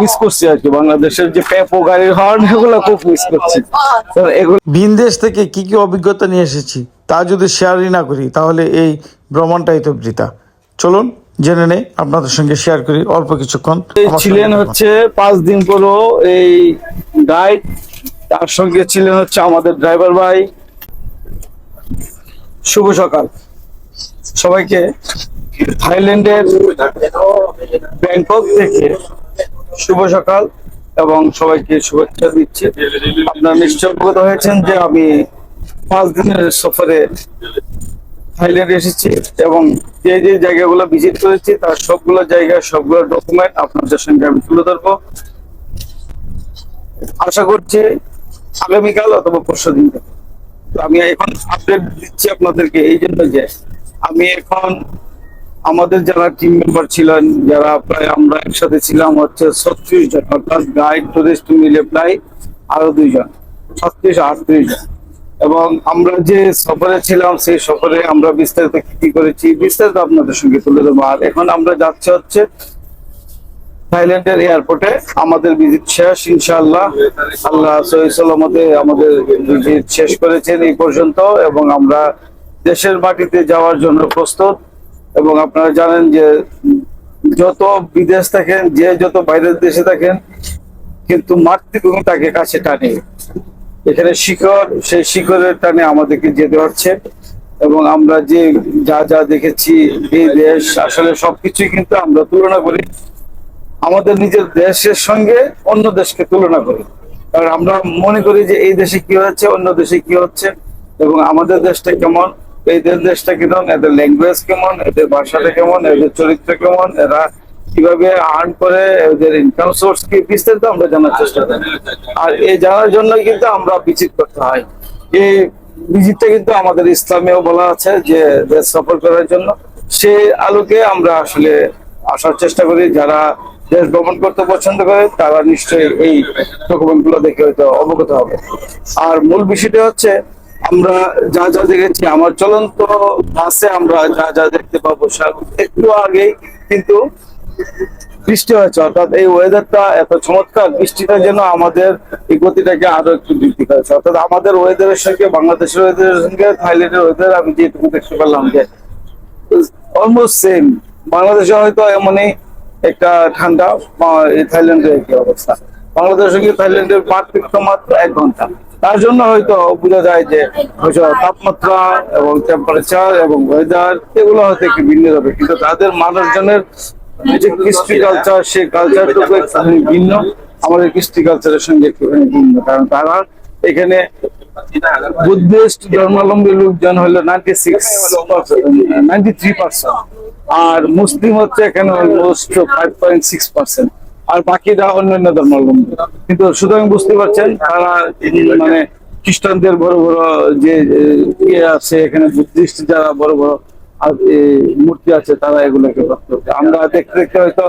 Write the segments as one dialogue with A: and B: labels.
A: Miss করছি আর কি বাংলাদেশের যে প্যাপো গাড়ির হর্ন এগুলো খুব মিস করছি।
B: ভিন দেশ থেকে কি কি অভিজ্ঞতা নিয়ে এসেছি তা যদি শেয়ারই না করি তাহলে এই ভ্রমণটাই তো বৃথা। চলুন জেনে নেই আপনাদের সঙ্গে শেয়ার করি অল্প কিছুক্ষণ।
A: ছিলেন হচ্ছে পাঁচ দিন পরও এই গাইড তার সঙ্গে ছিলেন হচ্ছে আমাদের ড্রাইভার ভাই। শুভ সকাল। সবাইকে থাইল্যান্ডের ব্যাংকক থেকে শুভ সকাল এবং সবাইকে শুভেচ্ছা দিচ্ছি। আপনারা নিশ্চয় হয়েছেন যে আমি পাঁচ দিনের সফরে থাইল্যান্ড এসেছি এবং যে যে জায়গাগুলো ভিজিট করেছি, তার সবগুলো জায়গা, সবগুলো ডকুমেন্ট আপনাদের সঙ্গে আমি তুলে ধরবো। আশা করছি আগামীকাল অথবা পরশু দিন আমি এখন আপডেট দিচ্ছি আপনাদেরকে, এই জন্য যে আমি এখন আমাদের যারা টিম মেম্বার ছিলেন, যারা প্রায় আমরা একসাথে ছিলাম, হচ্ছে ছত্রিশ জন, অর্থাৎ গাইড টুরিস্ট মিলে প্রায় আরও দুইজন, ছত্রিশ, আটত্রিশ জন। এবং আমরা যে সফরে ছিলাম, সেই সফরে আমরা বিস্তারিত কি কি করেছি, বিস্তারিত আপনাদের সঙ্গে তুলে দেবো আর এখন আমরা যাচ্ছি হচ্ছে থাইল্যান্ডের এয়ারপোর্টে আমাদের ভিজিট শেষ, ইনশাআল্লাহ। আল্লাহ সহিসালামতে আমাদের ভিজিট শেষ করেছেন এই পর্যন্ত। এবং আমরা দেশের মাটিতে যাওয়ার জন্য প্রস্তুত। এবং আপনারা জানেন যে যত বিদেশ থাকেন, যে যত বাইরের দেশে থাকেন, কিন্তু মাতৃভূমি তাকে কাছে টানে। এখানে শিখর, সেই শিখরের টানে আমাদেরকে যেতে হচ্ছে। এবং আমরা যে যা যা দেখেছি, এই দেশ, আসলে সবকিছুই কিন্তু আমরা তুলনা করি। আমাদের নিজের দেশের সঙ্গে অন্য দেশকে তুলনা করি। কারণ আমরা মনে করি যে এই দেশে কি হচ্ছে, অন্য দেশে কি হচ্ছে, এবং আমাদের দেশটা কেমন। এদের দেশটা কেমন? এদের ল্যাঙ্গুয়েজ কেমন? এদের ভাষাটা কেমন? এদের চরিত্র কেমন? এরা কীভাবে আর্ন করে? এদের ইনকাম সোর্স কি? বিস্তারিত আমরা জানার চেষ্টা করি। আর এই জানার জন্য কিন্তু আমরা ভিজিট করতে হয়। এই ভিজিটটা কিন্তু আমাদের ইসলামেও বলা আছে যে দেশ সফর করার জন্য। সে আলোকে আমরা আসলে আসার চেষ্টা করি। যারা দেশ ভ্রমণ করতে পছন্দ করে তারা নিশ্চয়ই এই ডকুমেন্টগুলো দেখে হয়তো অবগত হবে। আর মূল বিষয়টা হচ্ছে আমরা যা যা দেখেছি, আমার চলন্ত বাসে আমরা যা যা দেখতে পাবো একটু আগেই, কিন্তু বৃষ্টি হয়েছে, অর্থাৎ এই ওয়েদারটা এত চমৎকার, বৃষ্টিটা যেন আমাদের এই গতিটাকে আরও একটু বৃদ্ধি করেছে। অর্থাৎ আমাদের ওয়েদারের সঙ্গে, বাংলাদেশের ওয়েদারের সঙ্গে, থাইল্যান্ডের ওয়েদার আমি যেটুকু দেখতে পারলাম যে অলমোস্ট সেম বাংলাদেশে হয়তো এমনই একটা ঠান্ডা থাইল্যান্ডের একই অবস্থা? বাংলাদেশের সঙ্গে থাইল্যান্ডের পার্থক্য মাত্র এক ঘণ্টা। তার জন্য হয়তো বোঝা যায় যে তাপমাত্রা এবং টেম্পারেচার এবং ওয়েদার এগুলো হয়তো একটু ভিন্ন হবে। কিন্তু তাদের মানুষজনের যে কৃষ্টি কালচার সেই কালচারটুকু একটুখানি ভিন্ন। আমাদের কৃষ্টি কালচারের সঙ্গে একটুখানি ভিন্ন। কারণ তারা এখানে বুদ্ধিস্ট ধর্মাবলম্বী লোকজন হলো ninety six ninety three percent আর মুসলিম হচ্ছে এখানে almost five point six percent আর বাকিরা অন্যান্য ধর্মাবলম্বী কিন্তু সুতরাং বুঝতে পারছেন, তারা মানে খ্রিস্টানদের বড় বড় যে ইয়ে আছে, এখানে বুদ্ধিস্ট যারা বড় বড় মূর্তি আছে, তারা এগুলোকে আমরা দেখতে দেখতে হয়তো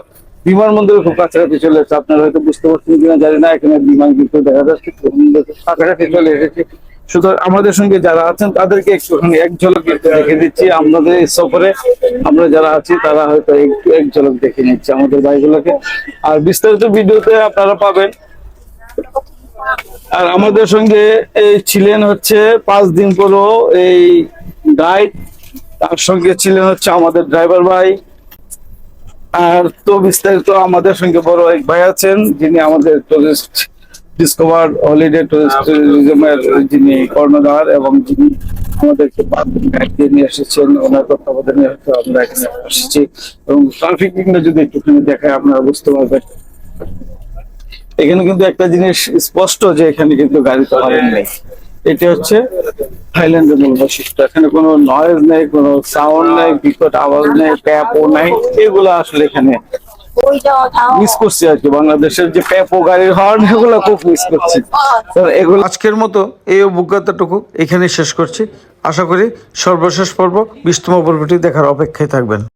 A: বিমানবন্দরের খুব কাছাকাছি চলে এসেছে। আপনারা হয়তো বুঝতে পারছেন কিনা, জানি না, এখানে বিমান কিন্তু দেখা যাচ্ছে কাছাকাছি চলে এসেছি। সুতরাং আমাদের সঙ্গে যারা আছেন, তাদেরকে একটুখানি এক ঝলক দেখে দিচ্ছি। আমাদের এই সফরে আমরা যারা আছি, তারা হয়তো একটু এক ঝলক দেখে নিচ্ছি আমাদের ভাইগুলোকে। আর বিস্তারিত ভিডিওতে আপনারা পাবেন। আর আমাদের সঙ্গে এই ছিলেন হচ্ছে পাঁচ দিন পরও এই গাইড তার সঙ্গে ছিলেন হচ্ছে আমাদের ড্রাইভার ভাই। আর তো বিস্তারিত আমাদের সঙ্গে বড় এক ভাই আছেন, যিনি আমাদের টুরিস্ট ডিসকভার হলিডে টুরিজমের যিনি কর্ণধার এবং যিনি আমাদেরকে দিয়ে নিয়ে এসেছেন ওনার তত্ত্বাবধানে হয়তো আমরা এখানে এসেছি এবং ট্রাফিক যদি একটুখানি দেখায় আপনারা বুঝতে পারবেন। এখানে কিন্তু একটা জিনিস স্পষ্ট যে এখানে কিন্তু হরেন নেই। এটি হচ্ছে থাইল্যান্ডের মূল বৈশিষ্ট্য। এখানে কোনো নয়েজ নেই কোনো সাউন্ড নেই বিকট আওয়াজ নেই ট্যাপও নাই। এগুলো আসলে এখানে মিস করছি আর কি বাংলাদেশের যে পেপো গাড়ির হর্ন এগুলো খুব মিস করছি। এগুলো
B: আজকের মতো এই অভিজ্ঞতাটুকু এখানে শেষ করছি। আশা করি সর্বশেষ পর্ব বিশতম পর্বটি দেখার অপেক্ষায় থাকবেন।